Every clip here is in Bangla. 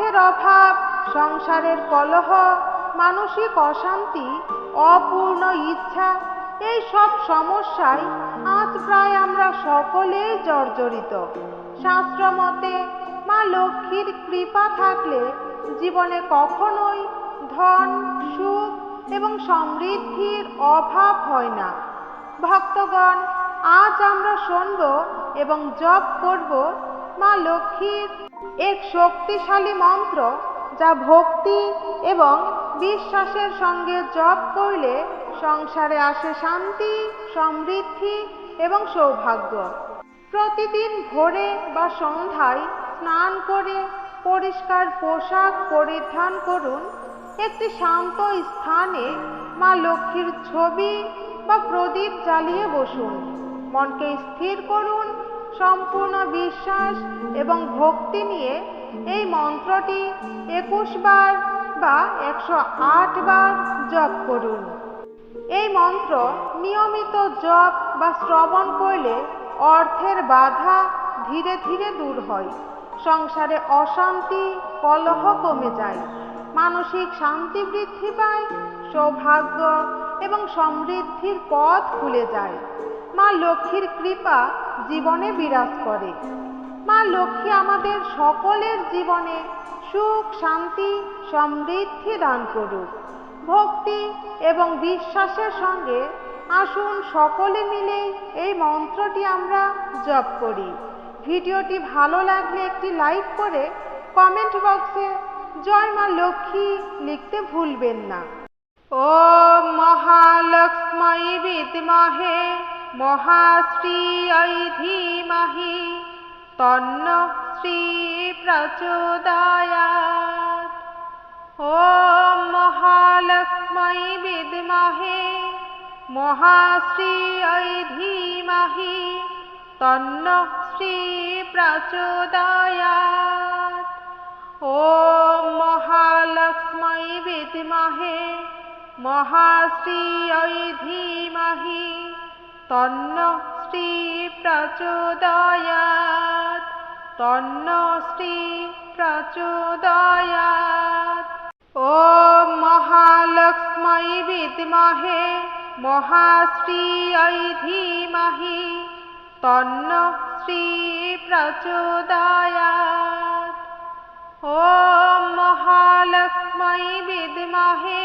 অর্থের অভাব, সংসারের কলহ, মানসিক অশান্তি, অপূর্ণ ইচ্ছা এই সব সমস্যায় আজ প্রায় আমরা সকলেই জর্জরিত। শাস্ত্র মতে মা লক্ষ্মীর কৃপা থাকলে জীবনে কখনোই ধন, সুখ এবং সমৃদ্ধির অভাব হয় না। ভক্তগণ, আজ আমরা শুনব এবং জপ করব মা লক্ষ্মীর এক শক্তিশালী মন্ত্র যা ভক্তি এবং বিশ্বাসের সঙ্গে জপ করলে সংসারে আসে শান্তি, সমৃদ্ধি এবং সৌভাগ্য। প্রতিদিন ভোরে বা সন্ধ্যায় স্নান করে পরিষ্কার পোশাক পরিধান করুন। একটি শান্ত স্থানে মা লক্ষ্মীর ছবি বা প্রদীপ জ্বালিয়ে বসুন। মনকে স্থির করুন সম্পূর্ণ বিশ্বাস এবং ভক্তি নিয়ে এই মন্ত্রটি একুশ বার বা একশো আট বার জপ করুন। এই মন্ত্র নিয়মিত জপ বা শ্রবণ করলে অর্থের বাধা ধীরে ধীরে দূর হয়। সংসারে অশান্তি, কলহ কমে যায়। মানসিক শান্তি বৃদ্ধি পায়, সৌভাগ্য এবং সমৃদ্ধির পথ খুলে যায়। মা লক্ষ্মীর কৃপা জীবনে বিরাজ করে। মা লক্ষ্মী আমাদের সকলের জীবনে সুখ, শান্তি, সমৃদ্ধি দান করুক। ভক্তি এবং বিশ্বাসের সঙ্গে আসুন সকলে মিলে এই মন্ত্রটি আমরা জপ করি। ভিডিওটি ভালো লাগলে একটি লাইক করে কমেন্ট বক্সে জয় মা লক্ষ্মী লিখতে ভুলবেন না। ও মহালক্ষ্মী বিদ্মহে মহাশ্রীয়ৈ ধীমহি, তন্ন শ্রীপ্রচোদয়াৎ ॐ মহালক্ষ্মী বিদ্মহে মহাশ্রীয়ৈ ধীমহি, তন্ন শ্রীপ্রচোদয়াৎ ॐ মহালক্ষ্মী বিদ্মহে মহাশ্রীয়ৈ ধীমহি तन्नो श्री प्रचोदयात् तन्नो श्री प्रचोदयात् ॐ महालक्ष्मै विद्महे महाश्रियै धीमहि तन्नो श्री प्रचोदयात् ॐ महालक्ष्मै विद्महे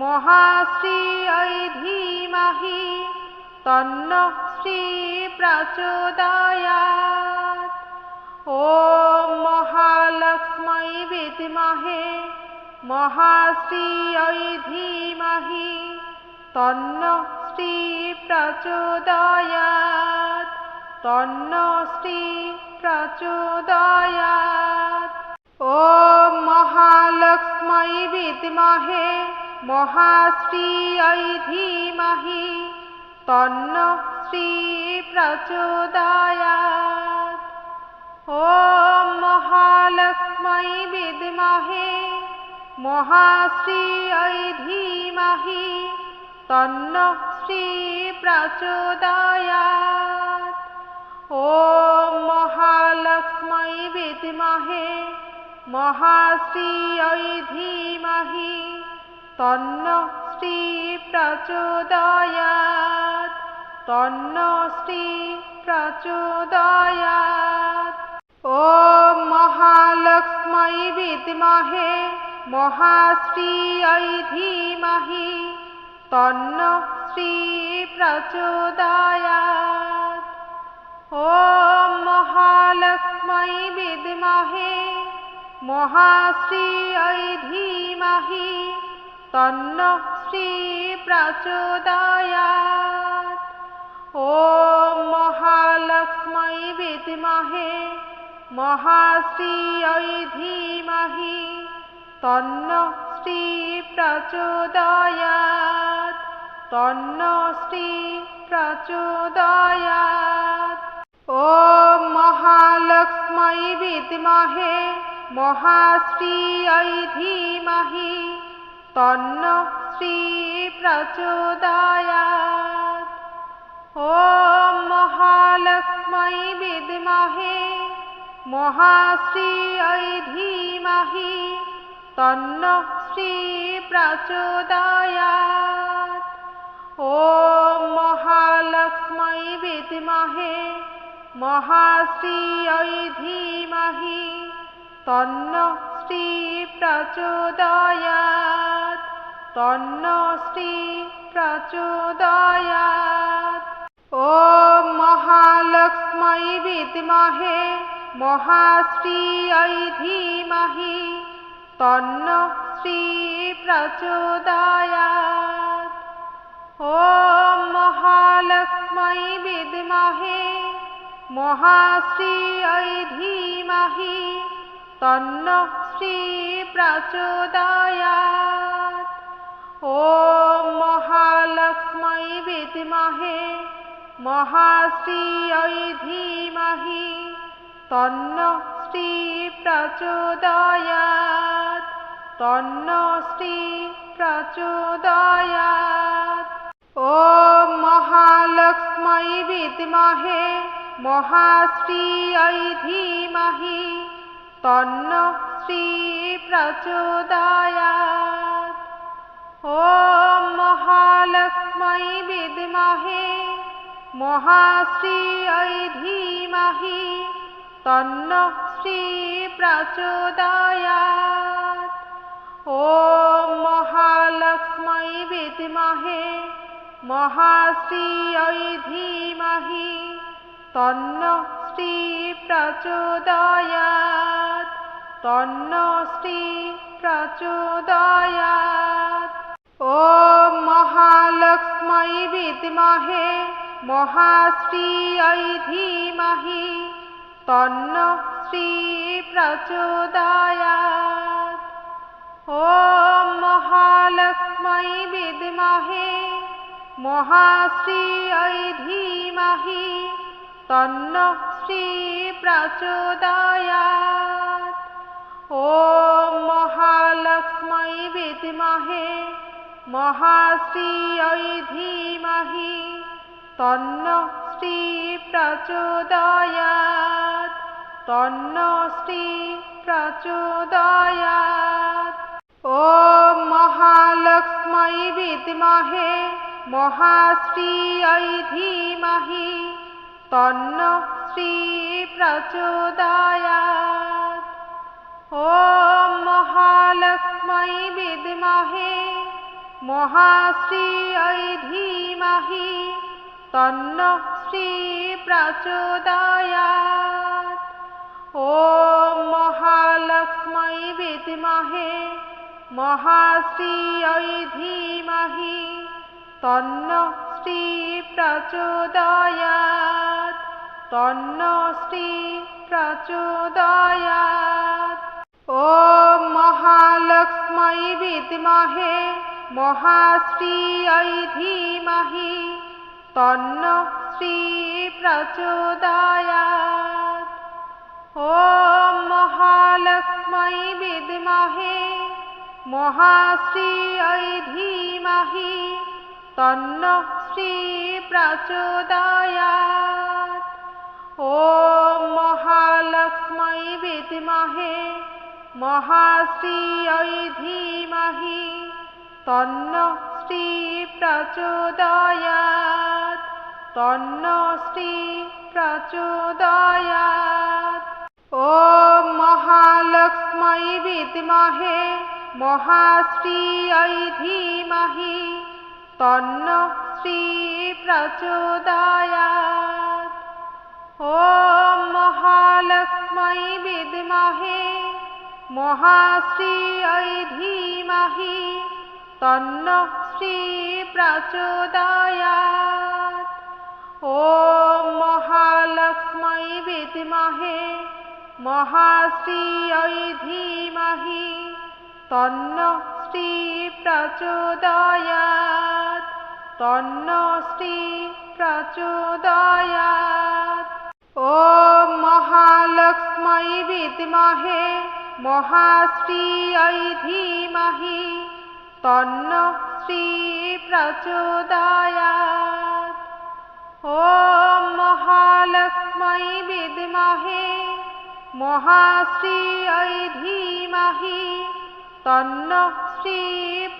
महाश्रियै धीमहि तन्नो श्री प्रचोदयात् ॐ महालक्ष्मै विद्महे महाश्रियै धीमहि तन्नो श्री प्रचोदयात् तन्नो श्री प्रचोदयात् ॐ महालक्ष्मै विद्महे महाश्रियै धीमहि তন্ন শ্রী প্রচোদয়াত। ও মহালক্ষ্মী বিদমহে, মহাশ্রী ঐ ধীমহি, তন্ন শ্রী প্রচোদয়াত। ও মহালক্ষ্মী বিদমহে, মহাশ্রী ঐ ধীমহি, তন্ন শ্রী প্রচোদয়াত। তন্ন শ্রী প্রচোদয়াত। ও মহালক্ষ্মী বিদ্মহে মহাশ্রীয়ৈ ধীমহি। তন্ন শ্রী প্রচোদয়াত। ও মহালক্ষ্মী বিদ্মহে মহাশ্রীয়ৈ ধীমহি। তন্ন শ্রী প্রচোদয়াত। ॐ महालक्ष्मै विद्महे महाश्रियै धीमहि तन्नो श्री प्रचोदयात् तन्नो श्री प्रचोदयात् ॐ महालक्ष्मै विद्महे महाश्रियै धीमहि तन्नो श्री प्रचोदयात् ॐ महालक्ष्मै विद्महे महाश्रियै धीमहि धीमहि तन्नः श्री प्रचोदयात् ॐ महालक्ष्मै विद्महे महाश्रियै धीमहि तन्नः श्री प्रचोदयात् तन्नः श्री प्रचोदयात् ॐ महालक्ष्मै विद्महे महाश्रियै धीमहि तन्नः श्री प्रचोदयात् ॐ महालक्ष्मै विद्महे महाश्रियै धीमहि तन्नः श्री प्रचोदयात् ॐ महालक्ष्मै विद्महे महाश्रियै धीमहि तन्नः श्री प्रचोदयात् तन्नः श्री प्रचोदयात् ॐ महालक्ष्मै विद्महे महाश्रियै धीमहि तन्नः श्री प्रचोदयात् ॐ महालक्ष्मै विद्महे মহাশ্রী ঐ ধীমাহি, তন্ন শ্রী প্রচোদয়াৎ ॐ মহালক্ষ্মী বিদ্মহে, মহাশ্রী ঐ ধীমহি, তন্ন শ্রী প্রচোদয়াৎ তন্ন শ্রী প্রচোদয়াৎ ॐ মহালক্ষ্মী বিদ্মহে महाश्रियै धीमहि तन्नः श्री प्रचोदयात् ॐ महालक्ष्मै विद्महे महाश्रियै धीमहि तन्नः श्री प्रचोदयात् ॐ महालक्ष्मै विद्महे महाश्रियै धीमहि तन्नः श्री प्रचोदयात् तन्नः श्री प्रचोदयात् ॐ महालक्ष्मै विद्महे महाश्रियै धीमहि तन्नः श्री प्रचोदयात् ॐ महालक्ष्मै विद्महे महाश्रियै धीमहि तन्नः श्री प्रचोदयात् ॐ महालक्ष्मै विद्महे महाश्रियै धीमहि तन्नः श्री प्रचोदयात् तन्नः श्री प्रचोदयात् ॐ महालक्ष्मै विद्महे महाश्रियै धीमहि তন্ন শ্রী প্রচোদয়াত। ॐ মহালক্ষ্মী বিদ্মহে মহাশ্রীয়ৈ ধীমহি, তন্ন শ্রী প্রচোদয়াত। ॐ মহালক্ষ্মী বিদ্মহে মহাশ্রীয়ৈ ধীমহি, তন্ন শ্রী প্রচোদয়াত। তন্ন শ্রী প্রচোদয়াত। ও মহালক্ষ্মী বিদ্মহে মহাশ্রীয়ৈ ধীমহি তন্ন শ্রী প্রচোদয়াত। ও মহালক্ষ্মী বিদ্মহে মহাশ্রীয়ৈ ধীমহি তন্ন শ্রী প্রচোদয়াত। ॐ महालक्ष्मै विद्महे महाश्रियै धीमहि तन्नः श्री प्रचोदयात् तन्नः श्री प्रचोदयात् ॐ महालक्ष्मै विद्महे महाश्रियै धीमहि तन्नः श्री प्रचोदयात् ॐ महालक्ष्मै विद्महे महाश्रियै धीमहि तन्नः श्रीप्रचोदयात्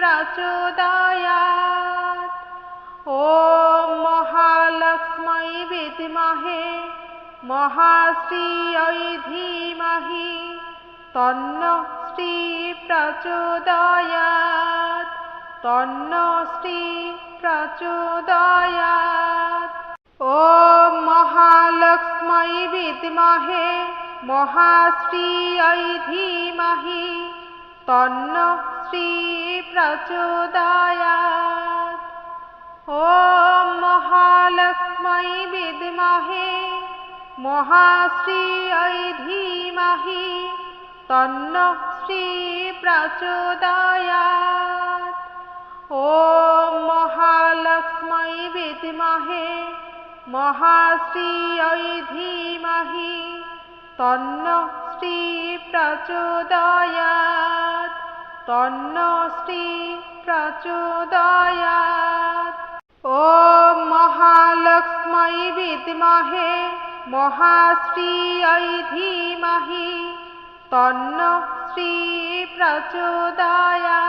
ॐ महालक्ष्मै विद्महे महाश्रियै धीमहि तन्नः श्रीप्रचोदयात् तन्नः श्रीप्रचोदयात् ॐ महालक्ष्मै विद्महे महाश्रियै धीमहि तन्नो श्री प्रचोदयात् ॐ महालक्ष्मै विद्महे महाश्रियै धीमहि तन्नो श्री प्रचोदयात् ॐ महालक्ष्मै विद्महे महाश्रियै धीमहि तन्नो श्री प्रचोदयात् तन्नो श्री प्रचोदयात् ॐ महालक्ष्मै विद्महे महाश्रियै धीमहि तन्नो श्री प्रचोदयात्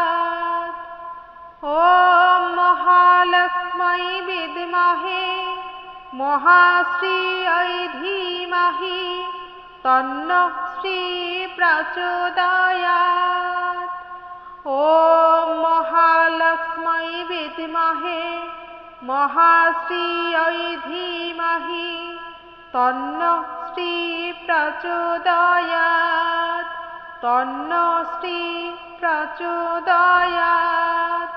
ॐ महालक्ष्मै विद्महे মহাশ্রী ঐ ধীমাহি, তন্ন শ্রী প্রচোদয়াৎ ॐ মহালক্ষ্মী বিদ্মহে, মহাশ্রী ঐ ধীমহি, তন্ন শ্রী প্রচোদয়াৎ তন্ন শ্রী প্রচোদয়াৎ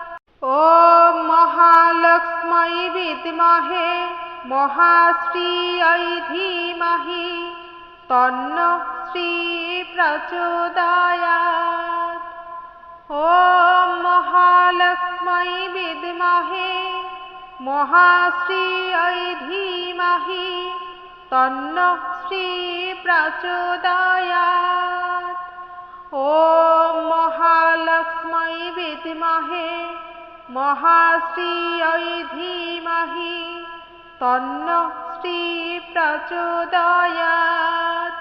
ॐ মহালক্ষ্মী বিদ্মহে महाश्रियै धीमहि तन्नो श्री प्रचोदयात् ॐ महालक्ष्मै विद्महे महाश्रियै धीमहि तन्नो श्री प्रचोदयात् ॐ महालक्ष्मै विद्महे महाश्रियै धीमहि তন্ন শ্রী প্রচোদয়াত।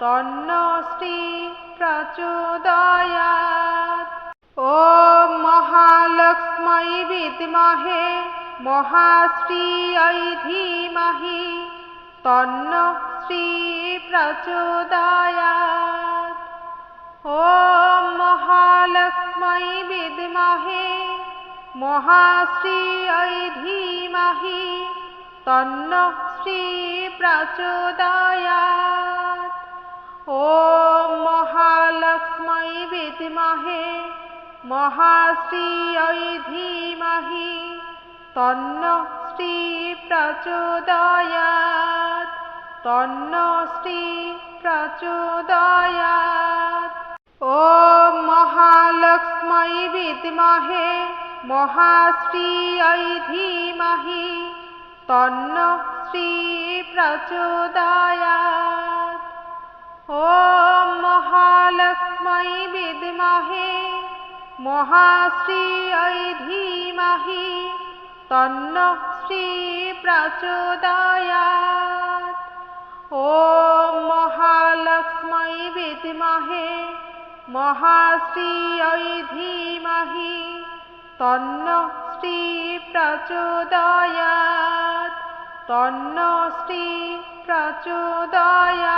তন্ন শ্রী প্রচোদয়াত। ও মহালক্ষ্মী বিদ্মহে মহাশ্রীয়ৈ ধীমহি। তন্ন শ্রী প্রচোদয়াত। ও মহালক্ষ্মী বিদ্মহে মহাশ্রীয়ৈ ধীমহি। तन्नो श्री प्रचोदयात् ॐ महालक्ष्मै विद्महे महाश्रियै धीमहि तन्नो श्री प्रचोदयात् तन्नो श्री प्रचोदयात् ॐ महालक्ष्मै विद्महे महाश्रियै धीमहि तन्नो श्री प्रचोदयात् ॐ महालक्ष्मै विद्महे महाश्रियै धीमहि तन्नो श्री प्रचोदयात् ॐ महालक्ष्मै विद्महे महाश्रियै धीमहि तन्नो श्री प्रचोदयात् तन्नो श्री प्रचोदयात्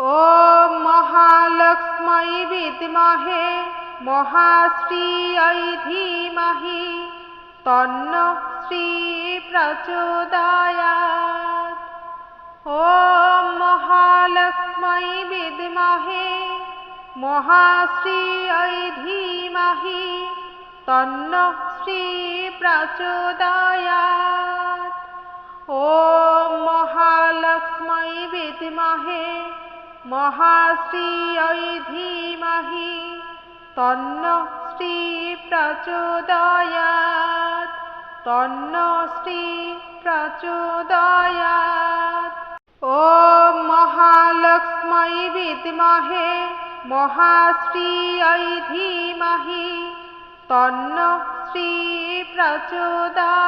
ॐ महालक्ष्मै विद्महे महाश्रियै धीमहि तन्नो श्री प्रचोदयात् ॐ महालक्ष्मै विद्महे महाश्रियै धीमहि तन्नो श्री प्रचोदयात् ॐ महालक्ष्मै विद्महे महाश्रियै धीमहि तन्नो श्री प्रचोदयात् तन्नो श्री प्रचोदयात् ॐ महालक्ष्मै विद्महे महाश्रियै धीमहि तन्नो श्री प्रचोदयात्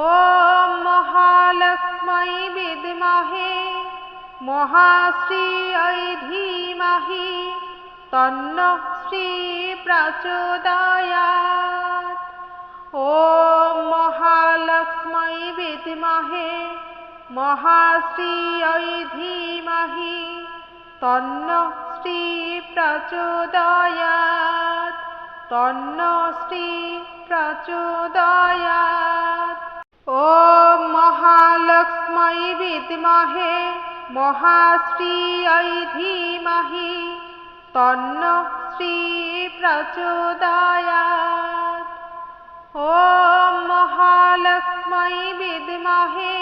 ॐ महालक्ष्मै विद्महे महाश्रियै धीमहि तन्नः श्रीप्रचोदयात् ॐ महालक्ष्मै विद्महे महाश्रियै धीमहि तन्नः श्रीप्रचोदयात् प्रचोदयात् तन्नो श्री प्रचोदयात् ॐ महालक्ष्मै विद्महे महाश्रियै धीमहि तन्नो श्री प्रचोदयात् ॐ महालक्ष्मै विद्महे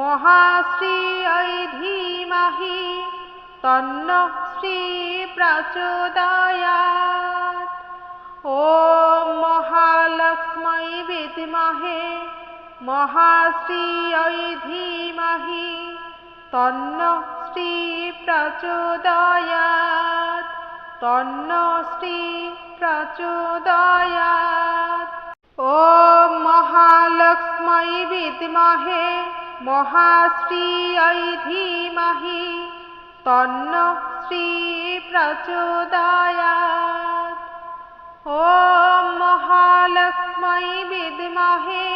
महाश्रियै धीमहि तन्नो श्री प्रचोदयात् ॐ महालक्ष्मै विद्महे महाश्रियै धीमहि तन्नो श्री प्रचोदयात् तन्नो श्री प्रचोदयात् ॐ महालक्ष्मै विद्महे महाश्रियै धीमहि तन्नो श्री प्रचोदयात् ॐ महालक्ष्मै विद्महे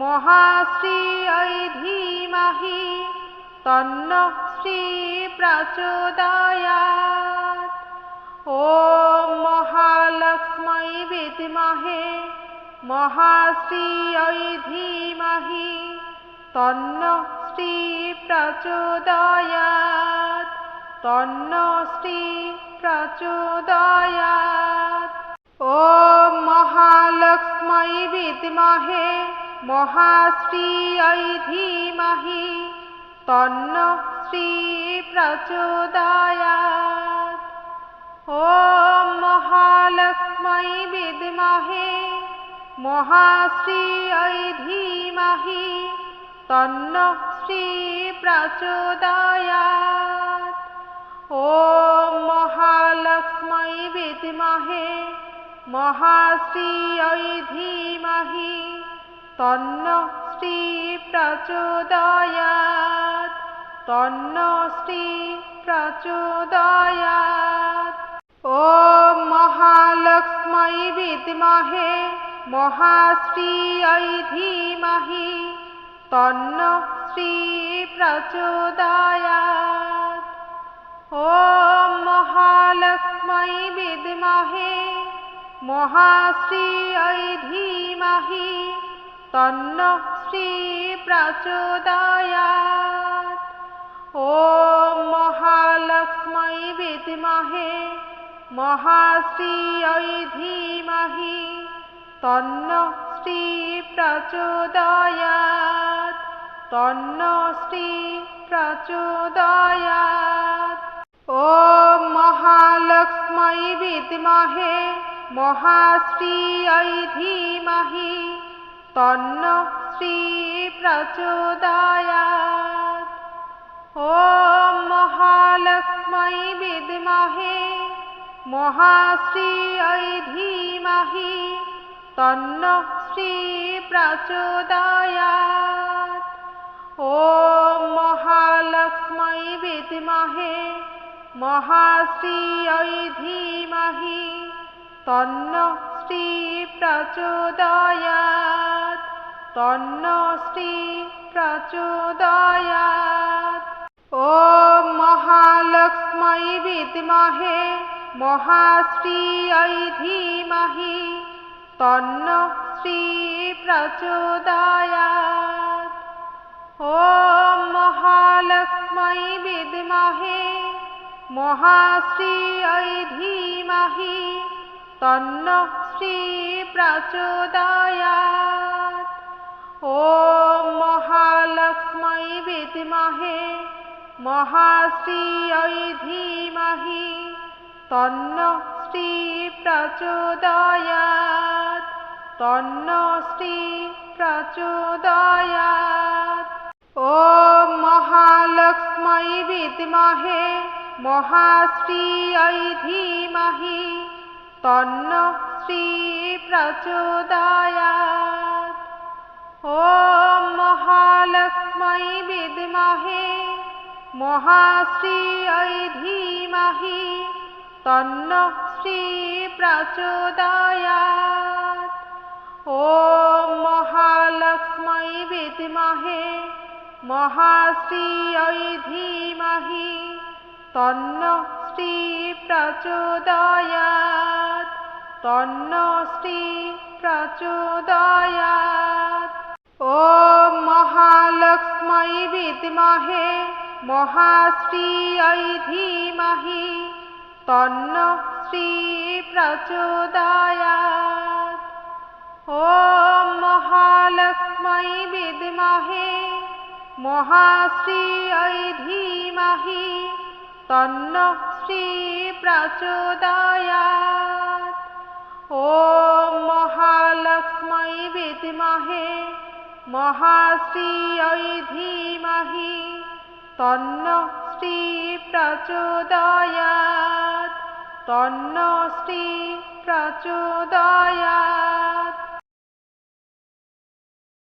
महाश्रियै धीमहि तन्नो श्री प्रचोदयात् ॐ महालक्ष्मै विद्महे महाश्रियै धीमहि तन्नो श्री प्रचोदयात् तन्नो श्री प्रचोदयात् ॐ महालक्ष्मै विद्महे महाश्रियै धीमहि तन्नो श्री प्रचोदयात् ॐ महालक्ष्मै विद्महे महाश्रियै धीमहि तन्नो श्री प्रचोदयात् ॐ महालक्ष्मै विद्महे महाश्रियै धीमहि तन्नो श्री प्रचोदयात् तन्नो श्री प्रचोदयात् ॐ महालक्ष्मै विद्महे महाश्रियै धीमहि तन्नो श्री प्रचोदयात् ॐ महालक्ष्मै विद्महे মহাশ্রীয় ধীমহি, তন্ন শ্রী প্রচোদয়াত। ॐ মহালক্ষ্মী বিদ্মহে মহাশ্রীয় ধীমহি, তন্ন শ্রী প্রচোদয়াত। তন্ন শ্রী প্রচোদয়াত। ॐ মহালক্ষ্মী বিদ্মহে মহাশ্রীয় ধীমহি, তন্ন শ্রী প্রচোদয়াৎ ॐ মহালক্ষ্মী বিদ্মহে মহাশ্রীয় ধীমহি, তন্ন শ্রী প্রচোদয়াৎ ॐ মহালক্ষ্মী বিদ্মহে মহাশ্রীয় ধীমহি तन्नो श्री प्रचोदयात् तन्नो श्री प्रचोदयात् ॐ महालक्ष्मै विद्महे महाश्रियै धीमहि तन्नो श्री प्रचोदयात् ॐ महालक्ष्मै विद्महे महाश्रियै धीमहि तन्नो श्री प्रचोदयात् ॐ महालक्ष्मै विद्महे महाश्रियै धीमहि तन्नो श्री प्रचोदयात् तन्नो श्री प्रचोदयात् ॐ महालक्ष्मै विद्महे महाश्रियै धीमहि তন্ন শ্রী প্রচোদয়া ও মহালক্ষ্মী বিদমহে, মহাশ্রী ঐ ধীমহি, তন্ন শ্রী প্রচোদয়া ও মহালক্ষ্মী বিদমহে, মহাশ্রী ঐ ধীমহি, তন্ন শ্রী প্রচোদয়া तन्न श्री प्रचोदयात् ॐ महालक्ष्मै विद्महे महाश्रियै धीमहि तन्न श्री प्रचोदयात् ॐ महालक्ष्मै विद्महे महाश्रियै धीमहि तन्न श्री प्रचोदयात् ॐ महालक्ष्मै विद्महे महाश्रियै धीमहि तन्न श्री प्रचोदयात् तन्न श्री प्रचोदयात्